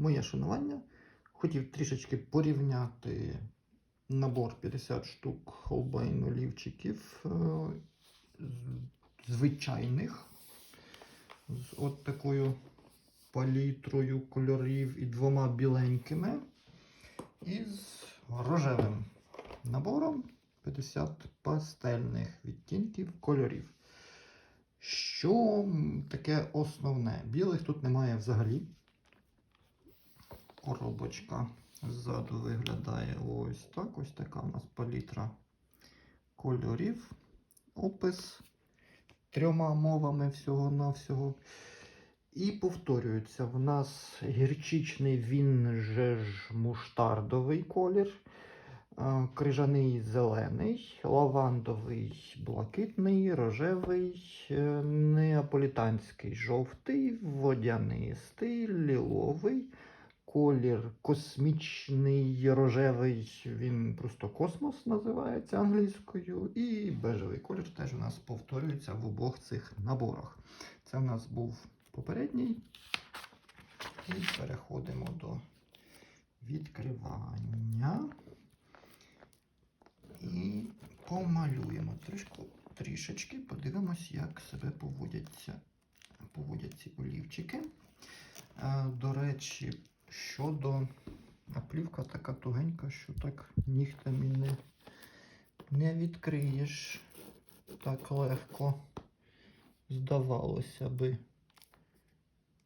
моє шанування. Хотів трішечки порівняти набор 50 штук холбайн олівчиків е, звичайних з от такою палітрою кольорів і двома біленькими. І з рожевим набором 50 пастельних відтінків кольорів. Що таке основне? Білих тут немає взагалі. Коробочка ззаду виглядає ось так. Ось така у нас палітра кольорів. Опис трьома мовами всього-навсього. І повторюється, в нас гірчичний він же ж муштардовий колір, е, крижаний зелений, лавандовий блакитний, рожевий, е, неаполітанський жовтий, водянистий, ліловий, колір космічний рожевий, він просто космос називається англійською. І бежевий колір теж у нас повторюється в обох цих наборах. Це у нас був попередній. І переходимо до відкривання. І помалюємо трішку, трішечки, подивимось, як себе поводяться, поводять ці олівчики. Е, До речі, щодо а така тугенька, що так нігтем і не, не відкриєш так легко. Здавалося би,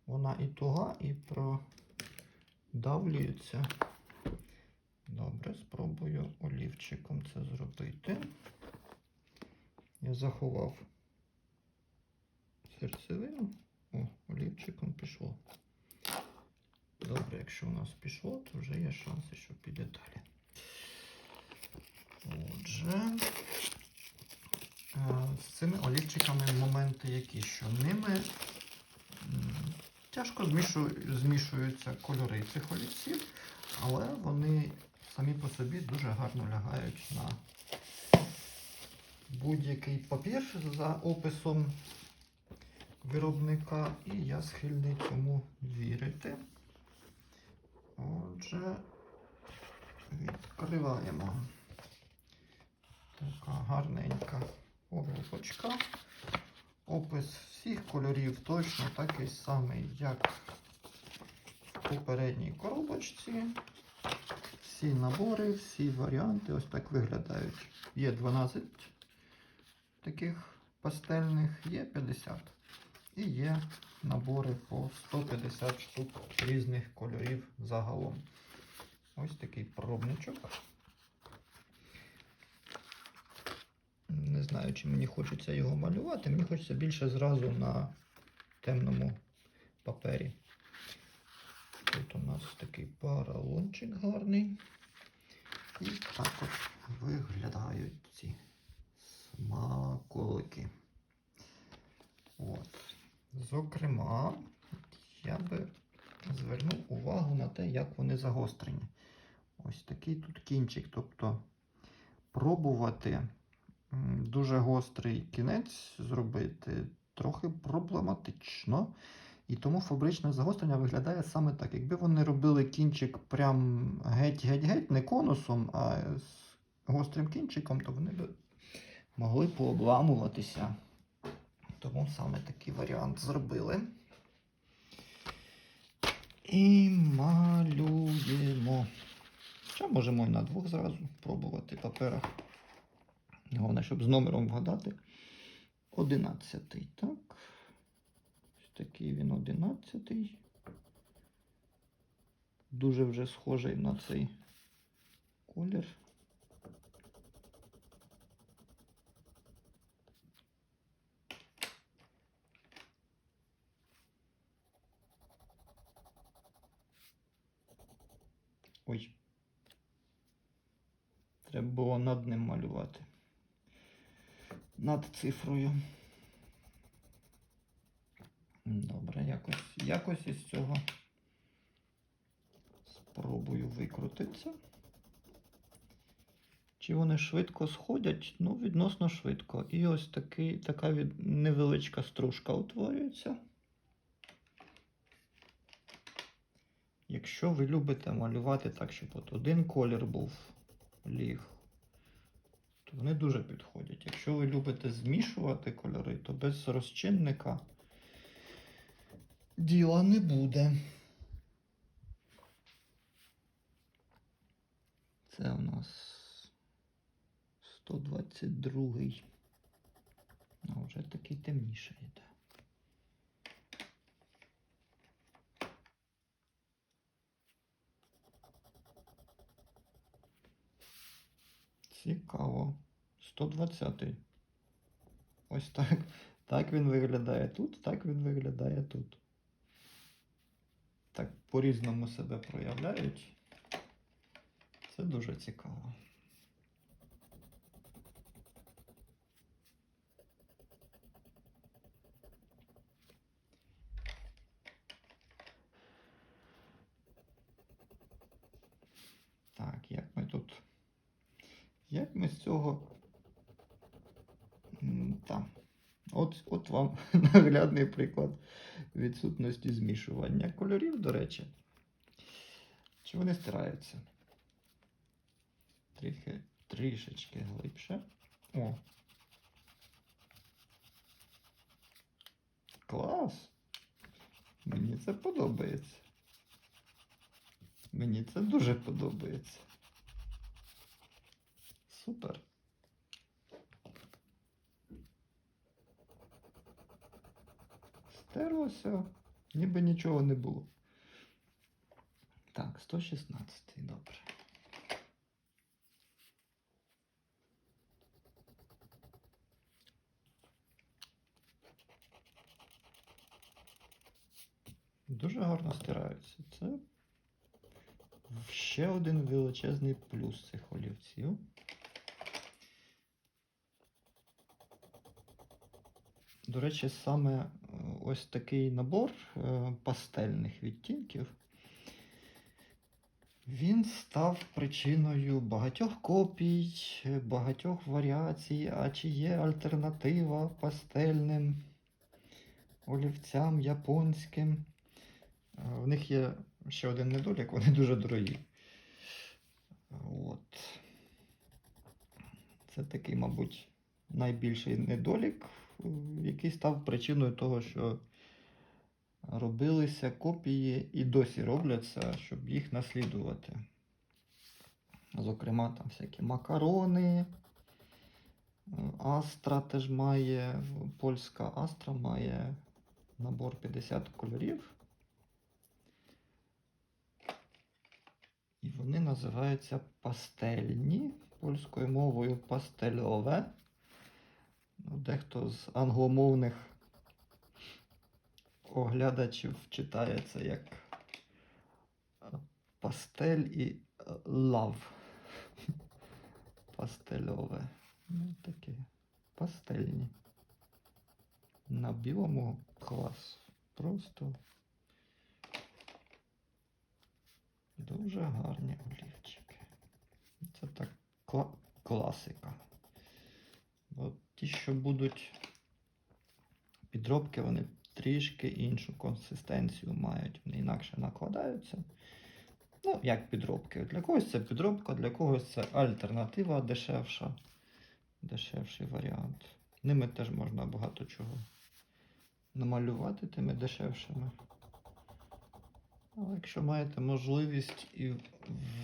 вона і туга, і продавлюється. Добре, спробую олівчиком це зробити. Я заховав серцевину. О, олівчиком пішло. Добре, якщо у нас пішло, то вже є шанси, що піде далі. Отже, е, з цими олівчиками моменти які, що ними тяжко змішуються кольори цих олівців, але вони самі по собі дуже гарно лягають на будь-який папір за описом виробника, і я схильний цьому вірити. Отже, відкриваємо. Така гарненька коробочка. Опис всіх кольорів точно такий самий, як в попередній коробочці. Всі набори, всі варіанти ось так виглядають. Є 12 таких пастельних, є 50. І є набори по 150 штук різних кольорів загалом. Ось такий пробничок. Не знаю, чи мені хочеться його малювати. Мені хочеться більше зразу на темному папері. Тут у нас такий паралончик гарний. І так от виглядають ці смаколики. От. Зокрема, я би звернув увагу на те, як вони загострені. Ось такий тут кінчик. Тобто пробувати дуже гострий кінець зробити трохи проблематично. І тому фабричне загострення виглядає саме так. Якби вони робили кінчик прям геть-геть-геть, не конусом, а з гострим кінчиком, то вони б могли пообламуватися. Тому саме такий варіант зробили. І малюємо. Ще можемо і на двох зразу пробувати папера. Головне, щоб з номером вгадати. Одинадцятий, так. Ось такий він одинадцятий. Дуже вже схожий на цей колір. Ой. Треба було над ним малювати. Над цифрою. Добре, якось, якось із цього спробую викрутитися. Чи вони швидко сходять? Ну, відносно швидко. І ось такий, така невеличка стружка утворюється. Якщо ви любите малювати так, щоб от один колір був ліг, то вони дуже підходять. Якщо ви любите змішувати кольори, то без розчинника діла не буде. Це у нас 122. А вже такий темніший йде. Цікаво. 120-й. Ось так. Так він виглядає тут, так він виглядає тут. Так по-різному себе проявляють. Це дуже цікаво. Так, як ми тут. Як ми з цього. Там. От, от вам наглядний приклад відсутності змішування кольорів, до речі. Чи вони стираються? Трохи, трішечки глибше. О. Клас! Мені це подобається. Мені це дуже подобається. Супер. Стерлося, ніби нічого не було. Так, 116, добре. Дуже гарно стираються. Це ще один величезний плюс цих олівців. До речі, саме е, ось такий набор е, пастельних відтінків. Він став причиною багатьох копій, багатьох варіацій, а чи є альтернатива пастельним олівцям японським. Е, В них є ще один недолік, вони дуже дорогі. От. Це такий, мабуть, найбільший недолік, який став причиною того, що робилися копії і досі робляться, щоб їх наслідувати. Зокрема, там всякі макарони. е, Астра теж має, польська Астра має набор 50 кольорів. І вони називаються пастельні, польською мовою пастельове. Ну, Дехто з англомовних оглядачів читає це як е, пастель і е, лав. Пастельове. Ну, таке. Пастельні. На білому клас. Просто дуже гарні олівчики. Це так кла- класика. От ті, що будуть підробки, вони трішки іншу консистенцію мають. Вони інакше накладаються. Ну, як підробки. Для когось це підробка, для когось це альтернатива дешевша. Дешевший варіант. Ними теж можна багато чого намалювати тими дешевшими. Але якщо маєте можливість і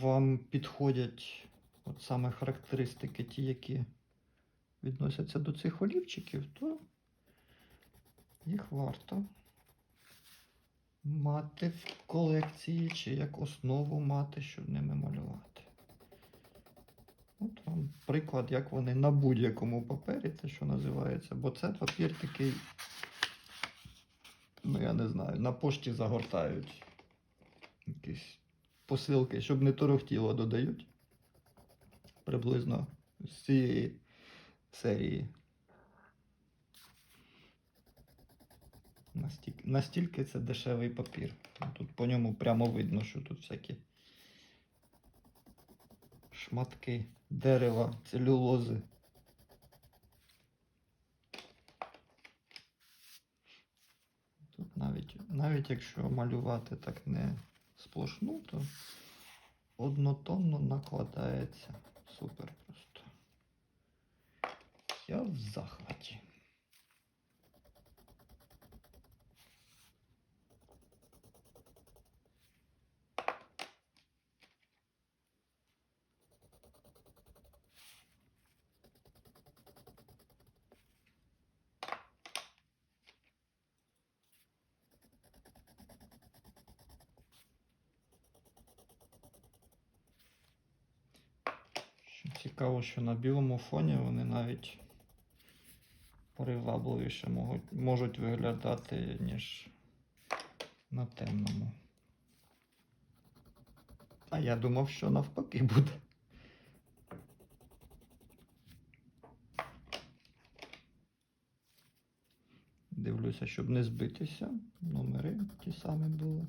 вам підходять от саме характеристики, ті, які відносяться до цих олівчиків, то їх варто мати в колекції чи як основу мати, щоб ними малювати. От вам приклад, як вони на будь-якому папері, те, що називається, бо це папір такий, ну я не знаю, на пошті загортають якісь посилки, щоб не торохтіло додають. Приблизно з цієї серії. Настільки, настільки це дешевий папір. Тут по ньому прямо видно, що тут всякі шматки дерева, целюлози. Тут навіть, навіть якщо малювати так не сплошну, то однотонно накладається. Супер просто. Я в захваті. Цікаво, що на білому фоні вони навіть привабливіше можуть, можуть виглядати, ніж на темному. А я думав, що навпаки буде. Дивлюся, щоб не збитися. Номери ті самі були.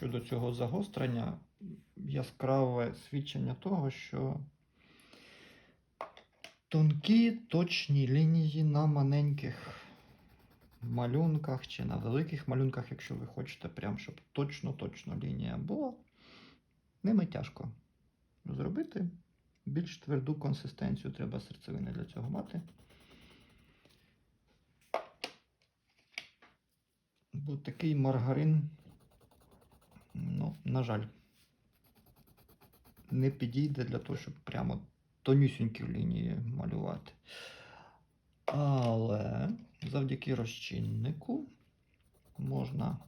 Щодо цього загострення, яскраве свідчення того, що тонкі точні лінії на маленьких малюнках чи на великих малюнках, якщо ви хочете, прям щоб точно-точно лінія була, ними тяжко зробити. Більш тверду консистенцію треба серцевини для цього мати. Бо такий маргарин, ну, на жаль, не підійде для того, щоб прямо тонюсінькі лінії малювати. Але завдяки розчиннику можна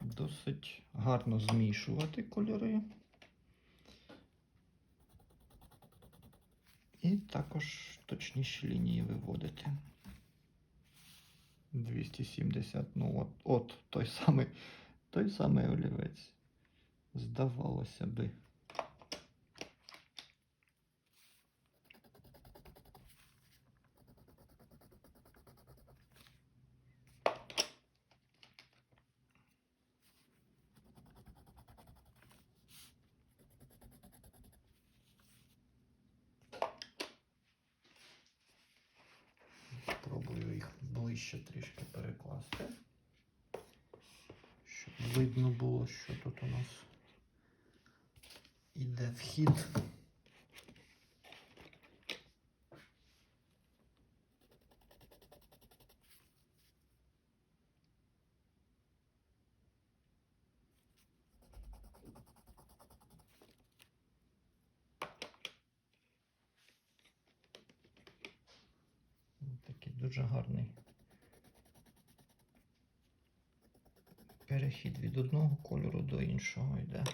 досить гарно змішувати кольори. І також точніші лінії виводити. 270, ну от, от той самий, той самий олівець. Здавалося би. Спробую їх ближче трішки перекласти, щоб видно було, що тут у нас іде вхід. Дуже гарний перехід від одного кольору до іншого йде.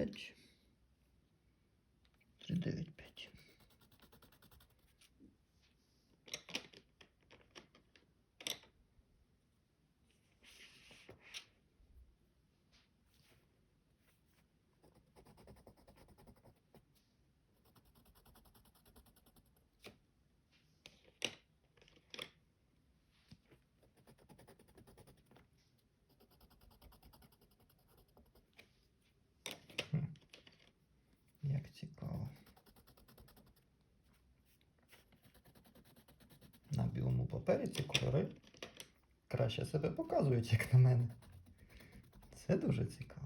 5, 39. На білому папері ці кольори краще себе показують, як на мене. Це дуже цікаво.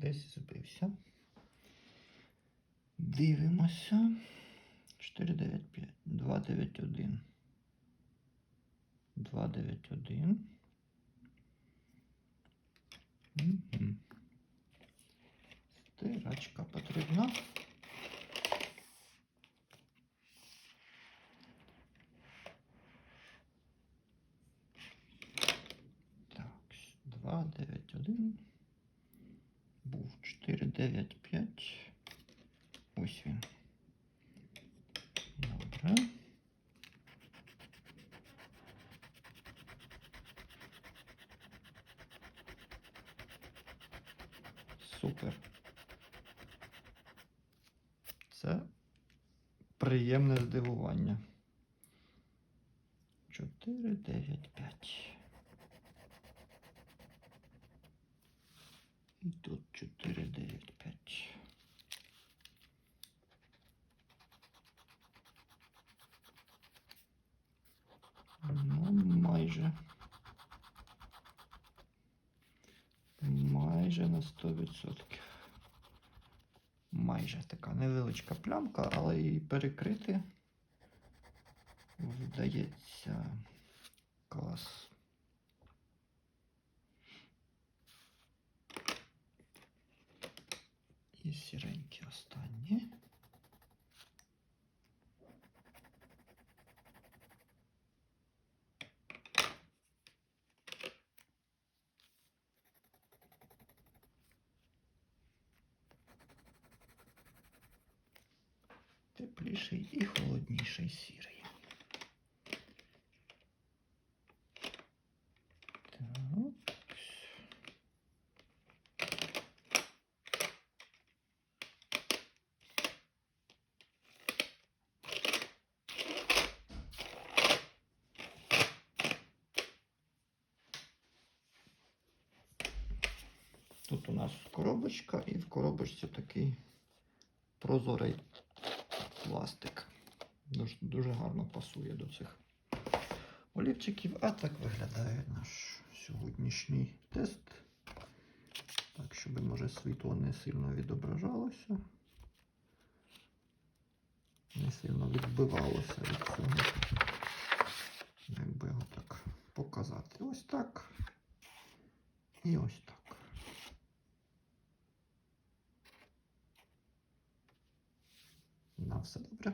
Десь збився. Дивимося. 495, 291. 291. Угу. Стирачка потрібна. Так, 291. Був 495. Ось він. Добре. Супер. Це приємне здивування. 4, 9, 5. І тут 4, 9, 5. Ну, майже. Майже на 100%. Майже така невеличка плямка, але її перекрити вдається. Клас. І сіренькі Тепліший і холодніший сірий. Так. Тут у нас коробочка, і в коробочці такий прозорий пластик. Дуже, дуже гарно пасує до цих олівчиків. А так виглядає наш сьогоднішній тест. Так, щоб може світло не сильно відображалося. Не сильно відбивалося від цього. Якби його так показати. Ось так. І ось так. На все добре.